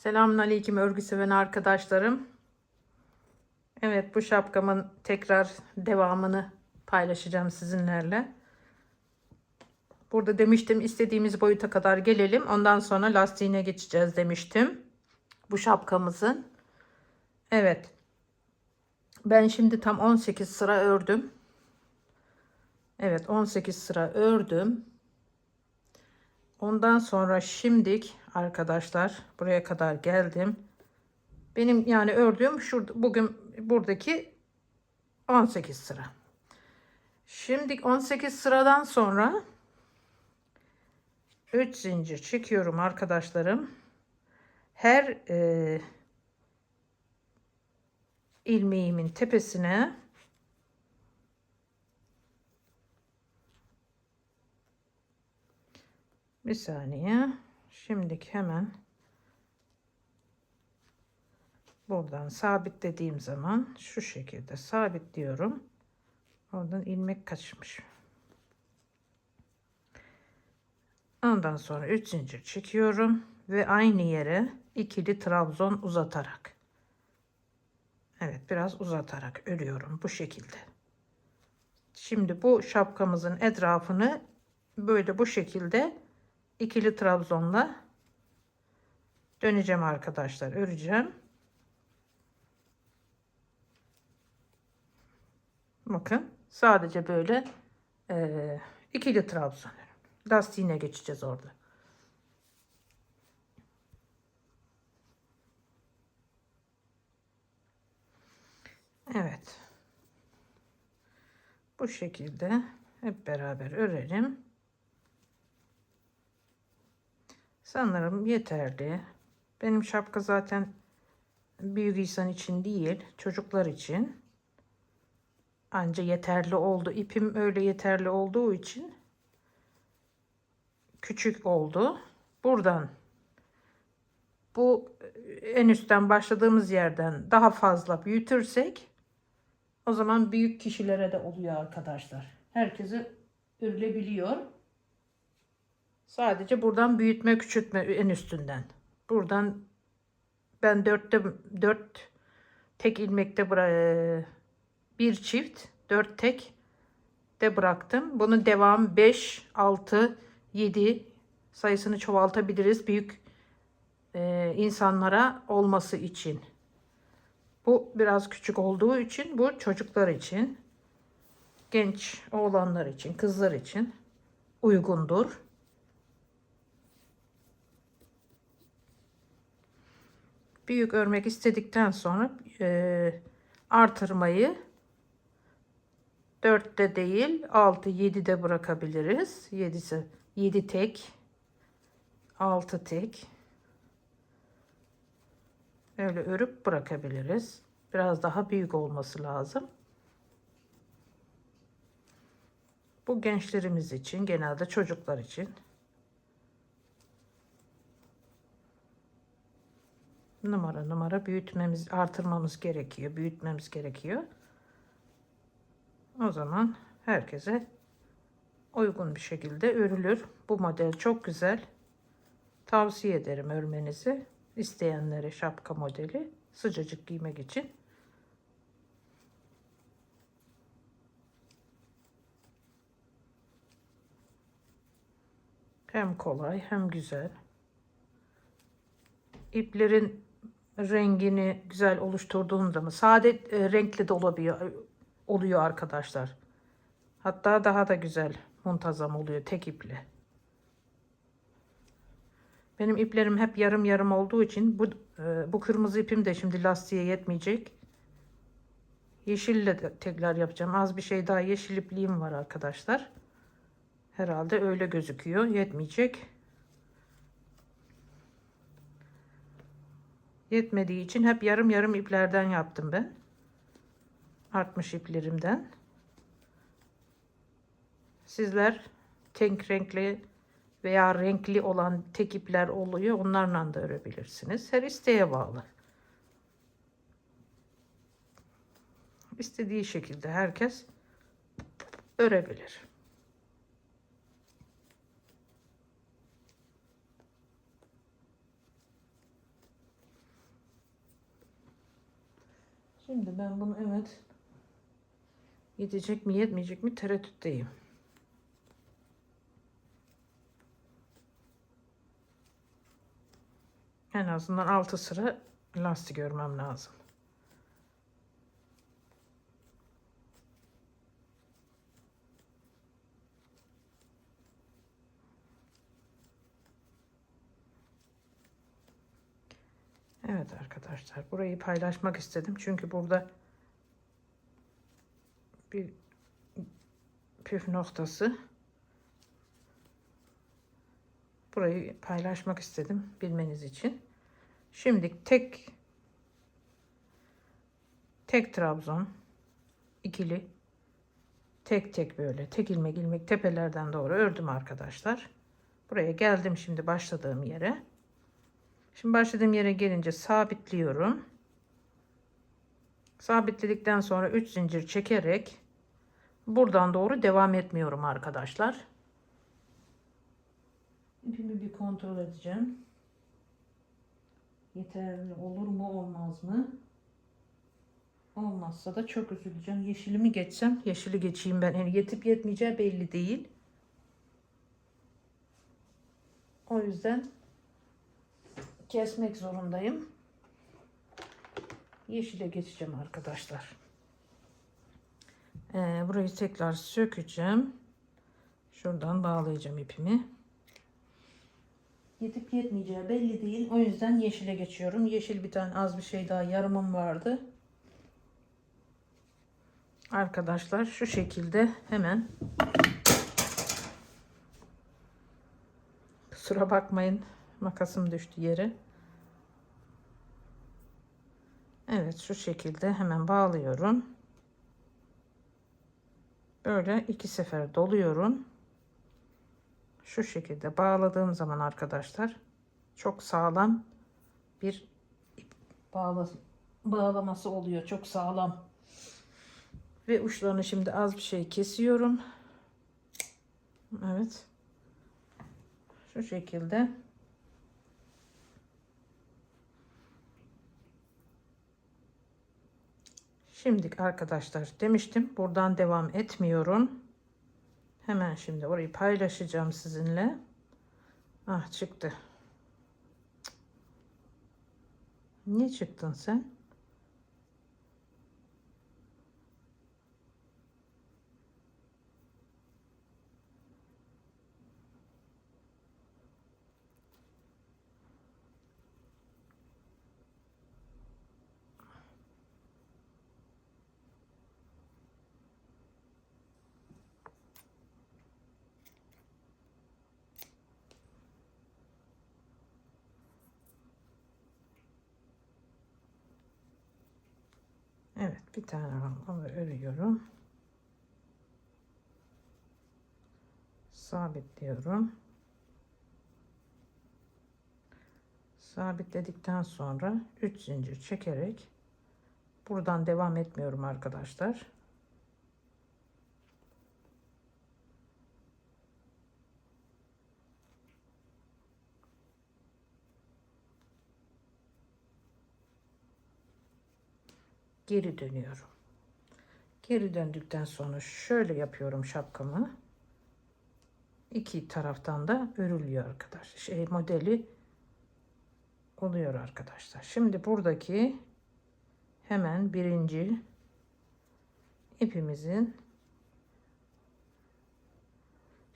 Selamünaleyküm örgü seven arkadaşlarım. Evet bu şapkamın tekrar devamını paylaşacağım sizinlerle. Burada demiştim istediğimiz boyuta kadar gelelim. Ondan sonra lastiğine geçeceğiz demiştim. Bu şapkamızın. Evet. Ben şimdi tam 18 sıra ördüm. Evet 18 sıra ördüm. Ondan sonra şimdik arkadaşlar buraya kadar geldim. Benim yani ördüğüm şurada bugün buradaki 18 sıra. Şimdi 18 sıradan sonra 3 zincir çekiyorum arkadaşlarım. Her e, ilmeğimin tepesine bir saniye. Şimdilik hemen buradan sabitlediğim zaman şu şekilde sabitliyorum. Oradan ilmek kaçmış. Ondan sonra 3 zincir çekiyorum ve aynı yere ikili trabzon uzatarak. Evet biraz uzatarak örüyorum bu şekilde. Şimdi bu şapkamızın etrafını böyle bu şekilde ikili trabzonla döneceğim arkadaşlar öreceğim. Bakın sadece böyle e, ikili trabzon. Lastiğine geçeceğiz orada. Evet. Bu şekilde hep beraber örelim. Sanırım yeterli. Benim şapka zaten büyük insan için değil, çocuklar için. Anca yeterli oldu. İpim öyle yeterli olduğu için küçük oldu. Buradan bu en üstten başladığımız yerden daha fazla büyütürsek o zaman büyük kişilere de oluyor arkadaşlar. Herkese örülebiliyor. Sadece buradan büyütme küçültme en üstünden. Buradan ben dörtte dört tek ilmekte bıra- bir çift dört tek de bıraktım. Bunun devam 5, 6, 7 sayısını çoğaltabiliriz büyük e, insanlara olması için. Bu biraz küçük olduğu için bu çocuklar için, genç oğlanlar için, kızlar için uygundur. Büyük örmek istedikten sonra e, artırmayı 4'te değil 6 7'de bırakabiliriz. 7'si 7 tek 6 tek öyle örüp bırakabiliriz. Biraz daha büyük olması lazım. Bu gençlerimiz için, genelde çocuklar için. Numara numara büyütmemiz, artırmamız gerekiyor, büyütmemiz gerekiyor. O zaman herkese uygun bir şekilde örülür. Bu model çok güzel. Tavsiye ederim örmenizi. İsteyenlere şapka modeli sıcacık giymek için. Hem kolay hem güzel. İplerin rengini güzel oluşturduğum zaman sade e, renkli de olabiliyor oluyor arkadaşlar. Hatta daha da güzel muntazam oluyor tek iple. Benim iplerim hep yarım yarım olduğu için bu e, bu kırmızı ipim de şimdi lastiğe yetmeyecek. Yeşille de tekrar yapacağım. Az bir şey daha yeşil ipliğim var arkadaşlar. Herhalde öyle gözüküyor. Yetmeyecek. Yetmediği için hep yarım yarım iplerden yaptım ben. Artmış iplerimden. Sizler tek renkli veya renkli olan tek ipler oluyor. Onlarla da örebilirsiniz. Her isteğe bağlı. İstediği şekilde herkes örebilir. Şimdi ben bunu evet yetecek mi yetmeyecek mi tereddütteyim. En azından 6 sıra lastik örmem lazım. Evet arkadaşlar burayı paylaşmak istedim. Çünkü burada bir püf noktası. Burayı paylaşmak istedim bilmeniz için. Şimdi tek tek trabzon ikili tek tek böyle tek ilmek ilmek tepelerden doğru ördüm arkadaşlar. Buraya geldim şimdi başladığım yere. Şimdi başladığım yere gelince sabitliyorum. Sabitledikten sonra 3 zincir çekerek buradan doğru devam etmiyorum arkadaşlar. İpimi bir kontrol edeceğim. Yeterli olur mu olmaz mı? Olmazsa da çok üzüleceğim. Yeşilimi geçsem yeşili geçeyim ben. Yani yetip yetmeyeceği belli değil. O yüzden kesmek zorundayım. Yeşile geçeceğim arkadaşlar. Ee, burayı tekrar sökeceğim. Şuradan bağlayacağım ipimi. Yetip yetmeyeceği belli değil. O yüzden yeşile geçiyorum. Yeşil bir tane az bir şey daha yarımım vardı. Arkadaşlar şu şekilde hemen kusura bakmayın makasım düştü yere. Evet şu şekilde hemen bağlıyorum. Böyle iki sefer doluyorum. Şu şekilde bağladığım zaman arkadaşlar çok sağlam bir bağla, bağlaması oluyor. Çok sağlam. Ve uçlarını şimdi az bir şey kesiyorum. Evet. Şu şekilde. Şimdi arkadaşlar demiştim buradan devam etmiyorum. Hemen şimdi orayı paylaşacağım sizinle. Ah çıktı. Niye çıktın sen? Evet bir tane onu örüyorum. Sabitliyorum. Sabitledikten sonra 3 zincir çekerek buradan devam etmiyorum arkadaşlar. Geri dönüyorum. Geri döndükten sonra şöyle yapıyorum şapkamı. İki taraftan da örülüyor arkadaşlar. Şey modeli oluyor arkadaşlar. Şimdi buradaki hemen birinci ipimizin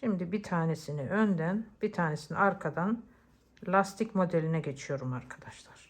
şimdi bir tanesini önden bir tanesini arkadan lastik modeline geçiyorum arkadaşlar.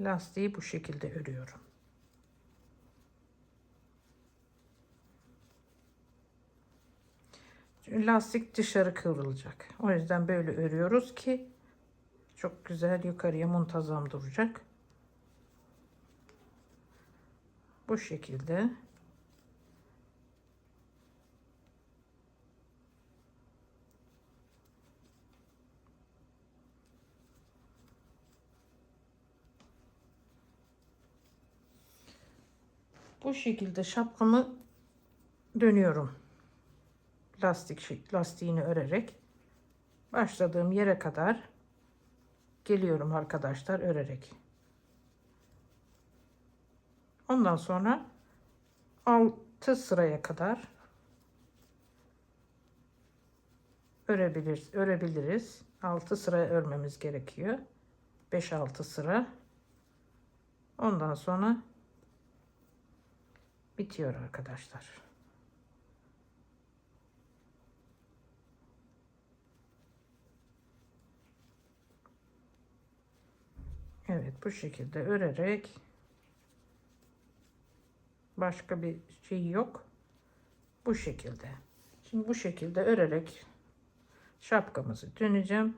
Lastiği bu şekilde örüyorum. Lastik dışarı kıvrılacak. O yüzden böyle örüyoruz ki çok güzel yukarıya muntazam duracak. Bu şekilde bu şekilde şapkamı dönüyorum. lastik lastiğini örerek başladığım yere kadar geliyorum arkadaşlar örerek. Ondan sonra 6 sıraya kadar örebilir, örebiliriz. 6 sıra örmemiz gerekiyor. 5-6 sıra. Ondan sonra bitiyor arkadaşlar. Evet bu şekilde örerek başka bir şey yok. Bu şekilde. Şimdi bu şekilde örerek şapkamızı döneceğim.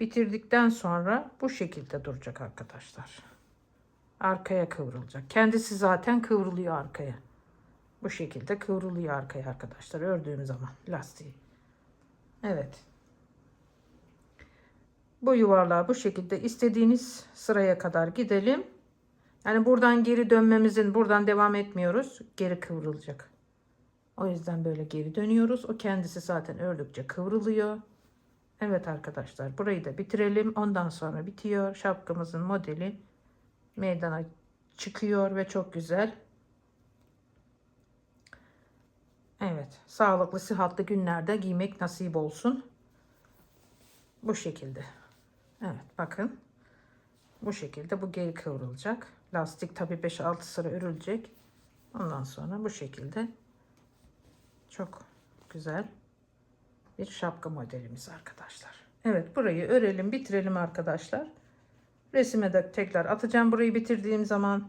Bitirdikten sonra bu şekilde duracak arkadaşlar. Arkaya kıvrılacak. Kendisi zaten kıvrılıyor arkaya. Bu şekilde kıvrılıyor arkaya arkadaşlar ördüğüm zaman lastiği. Evet. Bu yuvarlağı bu şekilde istediğiniz sıraya kadar gidelim. Yani buradan geri dönmemizin buradan devam etmiyoruz. Geri kıvrılacak. O yüzden böyle geri dönüyoruz. O kendisi zaten ördükçe kıvrılıyor. Evet arkadaşlar burayı da bitirelim. Ondan sonra bitiyor. Şapkamızın modeli meydana çıkıyor ve çok güzel. Evet sağlıklı sıhhatli günlerde giymek nasip olsun. Bu şekilde. Evet bakın. Bu şekilde bu geri kıvrılacak. Lastik tabi 5-6 sıra örülecek. Ondan sonra bu şekilde çok güzel bir şapka modelimiz arkadaşlar. Evet burayı örelim bitirelim arkadaşlar. Resime de tekrar atacağım burayı bitirdiğim zaman.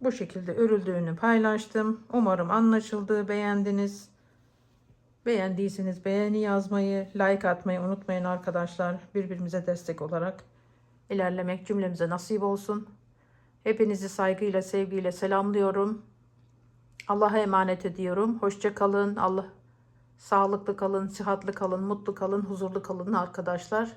Bu şekilde örüldüğünü paylaştım. Umarım anlaşıldı, beğendiniz. Beğendiyseniz beğeni yazmayı, like atmayı unutmayın arkadaşlar. Birbirimize destek olarak ilerlemek cümlemize nasip olsun. Hepinizi saygıyla, sevgiyle selamlıyorum. Allah'a emanet ediyorum. Hoşça kalın. Allah sağlıklı kalın, sıhhatli kalın, mutlu kalın, huzurlu kalın arkadaşlar.